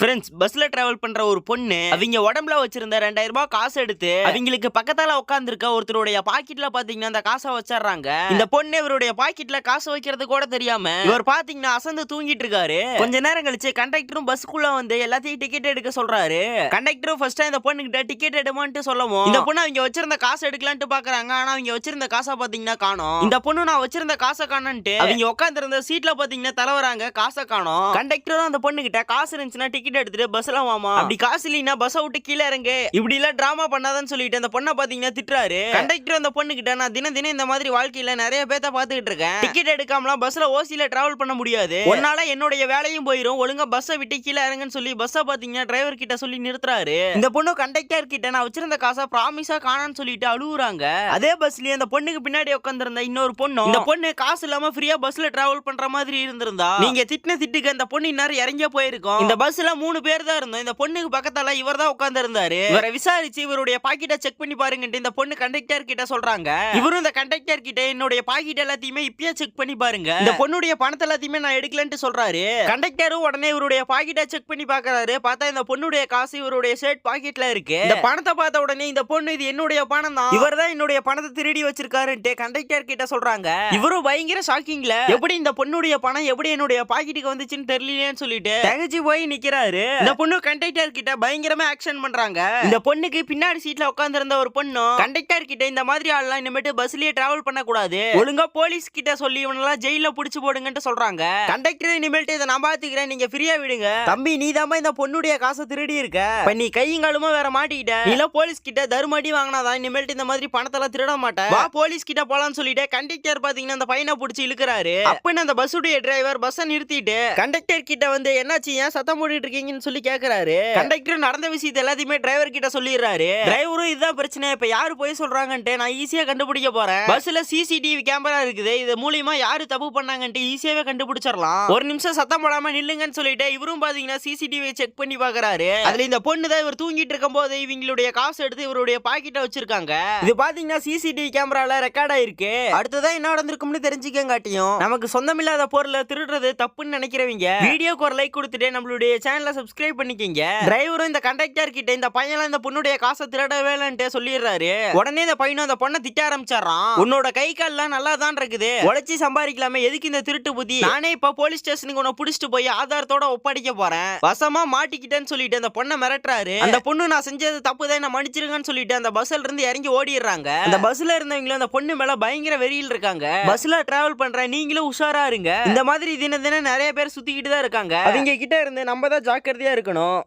Friends பஸ்ல travel பண்ற ஒரு பொண்ணு அவங்க உடம்புல வச்சிருந்த ரெண்டாயிரம் ரூபாய் காசு எடுத்து அவங்களுக்கு பக்கத்தால உட்காந்துருக்க ஒருத்தருடைய பாக்கெட்ல பாத்தீங்கன்னா அந்த காசை வச்சிடுறாங்க. இந்த பொண்ணு இவருடைய பாக்கெட்ல காசு வைக்கிறது கூட தெரியாம இவர் பாத்தீங்கன்னா அசந்து தூங்கிட்டு இருக்காரு. கொஞ்ச நேரம் கழிச்சு கண்டக்டரும் பஸ்க்குள்ள வந்து எல்லாத்தையும் டிக்கெட் எடுக்க சொல்றாரு. கண்டக்டரும் ஃபர்ஸ்ட் இந்த பொண்ணுகிட்ட டிக்கெட் எடுமான்ட்டு சொல்லவும் இந்த பொண்ணு அவங்க வச்சிருந்த காசு எடுக்கலான்ட்டு பாக்குறாங்க. ஆனா அவங்க வச்சிருந்த காசை பாத்தீங்கன்னா காணோம். இந்த பொண்ணு நான் வச்சிருந்த காசை காணன்ட்டு அவங்க உட்காந்துருந்த சீட்ல பாத்தீங்கன்னா தலைவராங்க காசை காணோம். கண்டக்டரும் அந்த பொண்ணுகிட்ட காசு இருந்துச்சுன்னா டிக்கெட் எடுத்துட்டு பஸ்ல வாமா அப்படி காசு இல்லைன்னா பஸ்ஸை விட்டு கீழே இறங்கு. இப்படி எல்லாம் டிராமா பண்ணாதன்னு சொல்லிட்டு அந்த பொண்ணை பாத்தீங்கன்னா திட்டுறாரு. கண்டக்டர் அந்த பொண்ணு கிட்ட நான் தினம் தினம் இந்த மாதிரி வாழ்க்கையில நிறைய பேத்த பாத்துக்கிட்டு இருக்கேன். டிக்கெட் எடுக்காமலாம் பஸ்ல ஓசியில டிராவல் பண்ண முடியாது. உன்னால என்னுடைய வேலையும் போயிரும். ஒழுங்கா பஸ்ஸை விட்டு கீழே இறங்குன்னு சொல்லி பஸ்ஸை பாத்தீங்கன்னா டிரைவர் கிட்ட சொல்லி நிறுத்துறாரு. இந்த பொண்ணு கண்டக்டர் கிட்ட நான் வச்சிருந்த காசை ப்ராமிஸா காணான்னு சொல்லிட்டு அழுவுறாங்க. அதே பஸ்லயே அந்த பொண்ணுக்கு பின்னாடி உட்காந்துருந்த இன்னொரு பொண்ணு இந்த பொண்ணு காசு இல்லாம ஃப்ரீயா பஸ்ல டிராவல் பண்ற மாதிரி இருந்திருந்தா. நீங்க திட்டின திட்டுக்கு அந்த பொண்ணு இந்நேரம் இறங்கிய போயிருக்கும். இந்த பஸ்ல மூணு பேர் தான் இருந்தோம். இந்த பொண்ணுக்கு பக்கத்தால இவர் தான் உட்கார்ந்து இருந்தாரு இவரை விசாரிச்சு இவருடைய பாக்கெட்டை செக் பண்ணி பாருங்கன்ட்டு இந்த பொண்ணு கண்டக்டர் கிட்ட சொல்றாங்க. இவரும் இந்த கண்டக்டர் கிட்ட என்னுடைய பாக்கெட் எல்லாத்தையுமே இப்பயே செக் பண்ணி பாருங்க. இந்த பொண்ணுடைய பணத்தை எல்லாத்தையுமே நான் எடுக்கலன்ட்டு சொல்றாரு. கண்டக்டரும் உடனே இவருடைய பாக்கெட்டை செக் பண்ணி பாக்குறாரு. பார்த்தா இந்த பொண்ணுடைய காசு இவருடைய ஷர்ட் பாக்கெட்ல இருக்கு. இந்த பணத்தை பார்த்த உடனே இந்த பொண்ணு இது என்னுடைய பணம் தான் இவர் தான் என்னுடைய பணத்தை திருடி வச்சிருக்காருன்ட்டு கண்டக்டர் கிட்ட சொல்றாங்க. இவரும் பயங்கர ஷாக்கிங்ல எப்படி இந்த பொண்ணுடைய பணம் எப்படி என்னுடைய பாக்கெட்டுக்கு வந்துச்சுன்னு தெரியலையேன்னு சொல்லிட்டு தகச்சு போய் நிக்கிறாரு. இந்த பொண்ணு கண்டக்டர் கிட்ட பயங்கரமா ஆக்ஷன் பண்றாங்க. இந்த பொண்ணுக்கு பின்னாடி சீட்ல உட்கார்ந்திருந்த ஒரு பொண்ணும் கண்டக்டர் கிட்ட இந்த மாதிரி ஆள்லாம் இனிமேட்டு பஸ்லயே டிராவல் பண்ண கூடாது ஒழுங்கா போலீஸ் கிட்ட சொல்லி இவனெல்லாம் ஜெயில புடிச்சு போடுங்கன்னு சொல்றாங்க. கண்டக்டர் இனிமேல்ட்டு இதை நான் பாத்துக்கிறேன் நீங்க ஃப்ரீயா விடுங்க. தம்பி நீ இந்த பொண்ணுடைய காசை திருடி இருக்க. இப்ப நீ கையுங்காலுமா வேற மாட்டிக்கிட்ட. எல்லாம் போலீஸ் கிட்ட தருமடி வாங்கினாதான் இனிமேல்ட்டு இந்த மாதிரி பணத்தெல்லாம் திருட மாட்டேன். வா போலீஸ் கிட்ட போலாம்னு சொல்லிட்டு கண்டக்டர் பாத்தீங்கன்னா அந்த பையனை புடிச்சு இழுக்கிறாரு. அப்படின்னு அந்த பஸ்ஸுடைய டிரைவர் பஸ்ஸை நிறுத்திட்டு கண்டக்டர் கிட்ட வந்து என்னாச்சு ஏன் சத்தம் போட்டுட்டு இருக்கீங்கன்னு சொல்லி கேக்குறாரு. கண்டக்டர் நடந்த விஷயத்தை எல்லாத்தையுமே டிரைவர் கிட்ட சொல்லிடுறாரு. டிரைவரும் இதுதான் பிரச்சனை. இப்ப யாரு போய் சொல்றாங்கன்ட்டு நான் ஈஸியா கண்டுபிடிக்க போறேன். பஸ்ல சிசிடிவி கேமரா இருக்குது. இது மூலியமா யாரு தப்பு பண்ணாங்கன்ட்டு ஈஸியாவே கண்டுபிடிச்சிடலாம். ஒரு நிமிஷம் சத்தம் போடாம நில்லுங்கன்னு சொல்லிட்டு இவரும் பாத்தீங்கன்னா சிசிடிவி செக் பண்ணி பாக்குறாரு. அதுல இந்த பொண்ணு தான் இவர் தூங்கிட்டு இருக்கும் போது இவங்களுடைய காசு எடுத்து இவருடைய பாக்கெட்டை வச்சிருக்காங்க. இது பாத்தீங்கன்னா சிசிடிவி கேமரால ரெக்கார்ட் ஆயிருக்கு. அடுத்ததான் என்ன நடந்திருக்கும்னு தெரிஞ்சுக்கங்காட்டியும் நமக்கு சொந்தமில்லாத பொருளை திருடுறது தப்புன்னு நினைக்கிறவங்க. வீடியோக்கு ஒரு லைக் கொடுத்துட்டு நம்மளுடைய சேனலை சப்ஸ்கிரைப் பண்ணிக்கங்க. டிரைவரும் இந்த கண்டக்டர் கிட்ட இந்த பையன் இந்த பொண்ணுடைய காசை திருடவே இல்லைன்ட்டு சொல்லிடுறாரு. உடனே இந்த பையனும் அந்த பொண்ணை திட்ட ஆரம்பிச்சிடறான். உன்னோட கை கால்லாம் நல்லா தான் இருக்குது. உழைச்சி சம்பாதிக்கலாமே எதுக்கு இந்த திருட்டு புத்தி? நானே இப்ப போலீஸ் ஸ்டேஷனுக்கு உன்னை புடிச்சிட்டு போய் ஆதாரத்தோட ஒப்படைக்க போறேன். வசமா மாட்டிக்கிட்டேன்னு சொல்லிட்டு அந்த பொண்ணை மிரட்டுறாரு. அந்த பொண்ணு நான் செஞ்சது தப்பு தான் என்ன மன்னிச்சிருங்கன்னு சொல்லிட்டு அந்த பஸ்ல இருந்து இறங்கி ஓடிடுறாங்க. அந்த பஸ்ல இருந்தவங்களும் அந்த பொண்ணு மேல பயங்கர வெறியில் இருக்காங்க. பஸ்ல டிராவல் பண்ற நீங்களும் உஷாரா இருங்க. இந்த மாதிரி தினம் தினம் நிறைய பேர் சுத்திக்கிட்டு தான் இருக்காங்க. அவங்க கிட்ட இருந்து நம்ம தான் ஜாக்கிரதையாக இருக்கணும்.